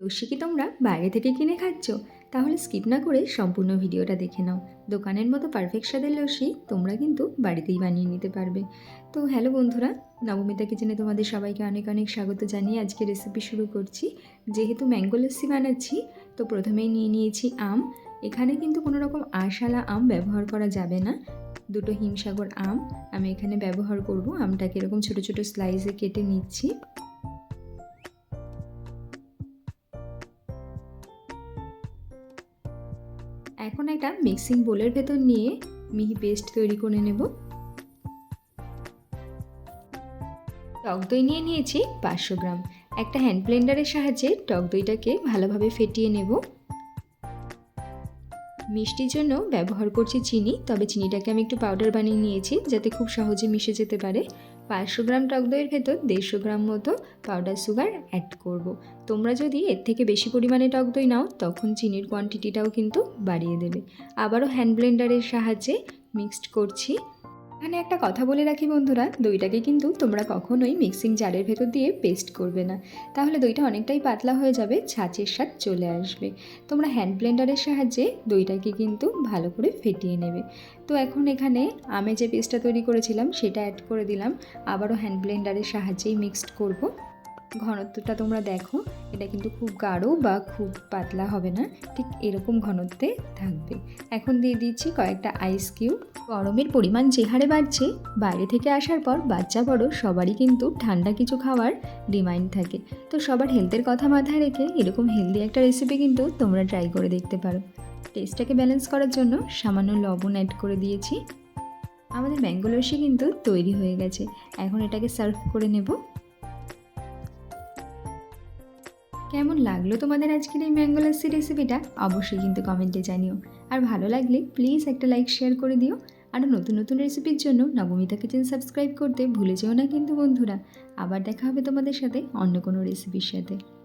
লস্যি কি তোমরা বাইরে থেকে কিনে খাচ্ছ? তাহলে স্কিপ না করে সম্পূর্ণ ভিডিওটা দেখে নাও। দোকানের মতো পারফেক্ট স্বাদের লস্যি তোমরা কিন্তু বাড়িতেই বানিয়ে নিতে পারবে। তো হ্যালো বন্ধুরা নবমিতা কিচেনে তোমাদের সবাইকে অনেক অনেক স্বাগত জানিয়ে আজকে রেসিপি শুরু করছি। যেহেতু ম্যাঙ্গো লস্যি বানাচ্ছি, তো প্রথমেই নিয়ে নিয়েছি আম। এখানে কিন্তু কোনো রকম আশালা আম ব্যবহার করা যাবে না। দুটো হিমসাগর আম আমি এখানে ব্যবহার করব। আমটাকে এরকম ছোটো ছোটো স্লাইসে কেটে নিচ্ছি। এখন একটা মিক্সিং বোলের ভেতর নিয়ে মিহি পেস্ট তৈরি করে নেব। টক দই নিয়ে নিয়েছি পাঁচশো গ্রাম। একটা হ্যান্ড ব্লেন্ডারের সাহায্যে টক দইটাকে ভালোভাবে ফেটিয়ে নেব। মিষ্টির জন্য ব্যবহার করছি চিনি, তবে চিনিটাকে আমি একটু পাউডার বানিয়ে নিয়েছি যাতে খুব সহজে মিশে যেতে পারে। পাঁচশো গ্রাম টক দইয়ের ভেতর দেড়শো গ্রাম মতো পাউডার সুগার অ্যাড করব। তোমরা যদি এর থেকে বেশি পরিমাণে টক দই নাও, তখন চিনির কোয়ান্টিটিটাও কিন্তু বাড়িয়ে দেবে আবারও হ্যান্ড ব্লেন্ডারের সাহায্যে মিক্সড করছি এখানে একটা কথা বলে রাখি বন্ধুরা, দইটাকে কিন্তু তোমরা কখনোই মিক্সিং জারের ভেতর দিয়ে পেস্ট করবে না। তাহলে দইটা অনেকটাই পাতলা হয়ে যাবে, ছাঁচের স্বাদ চলে আসবে। তোমরা হ্যান্ড ব্লেন্ডারের সাহায্যে দইটাকে কিন্তু ভালো করে ফেটিয়ে নেবে। তো এখন এখানে আমি যে পেস্টটা তৈরি করেছিলাম, সেটা অ্যাড করে দিলাম। আবারও হ্যান্ড ব্লেন্ডারের সাহায্যেই মিক্সড করব। ঘনত্বটা তোমরা দেখো। এটা কিন্তু খুব গাঢ় বা খুব পাতলা হবে না, ঠিক এরকম ঘনত্বে থাকবে। এখন দিয়ে দিচ্ছি কয়েকটা আইস কিউব গরমের পরিমাণ যে হারে বাড়ছে, বাইরে থেকে আসার পর বাচ্চা, বড় সবারই কিন্তু ঠান্ডা কিছু খাওয়ার ডিমান্ড থাকে। তো সবার হেলথের কথা মাথায় রেখে এরকম হেলদি একটা রেসিপি কিন্তু তোমরা ট্রাই করে দেখতে পারো। টেস্টটাকে ব্যালেন্স করার জন্য সামান্য লবণ অ্যাড করে দিয়েছি। আমাদের ম্যাঙ্গো লস্যি কিন্তু তৈরি হয়ে গেছে। এখন এটাকে সার্ভ করে নেব। কেমন লাগল তোমাদের আজকের এই ম্যাঙ্গো লাসি রেসিপিটা অবশ্যই কিন্তু কমেন্টে জানিও। আর ভালো লাগলে প্লিজ একটা লাইক শেয়ার করে দিও। আর নতুন নতুন রেসিপির জন্য নবমিতা কিচেন সাবস্ক্রাইব করতে ভুলে যেও না কিন্তু বন্ধুরা। আবার দেখা হবে তোমাদের সাথে অন্য কোনো রেসিপির সাথে।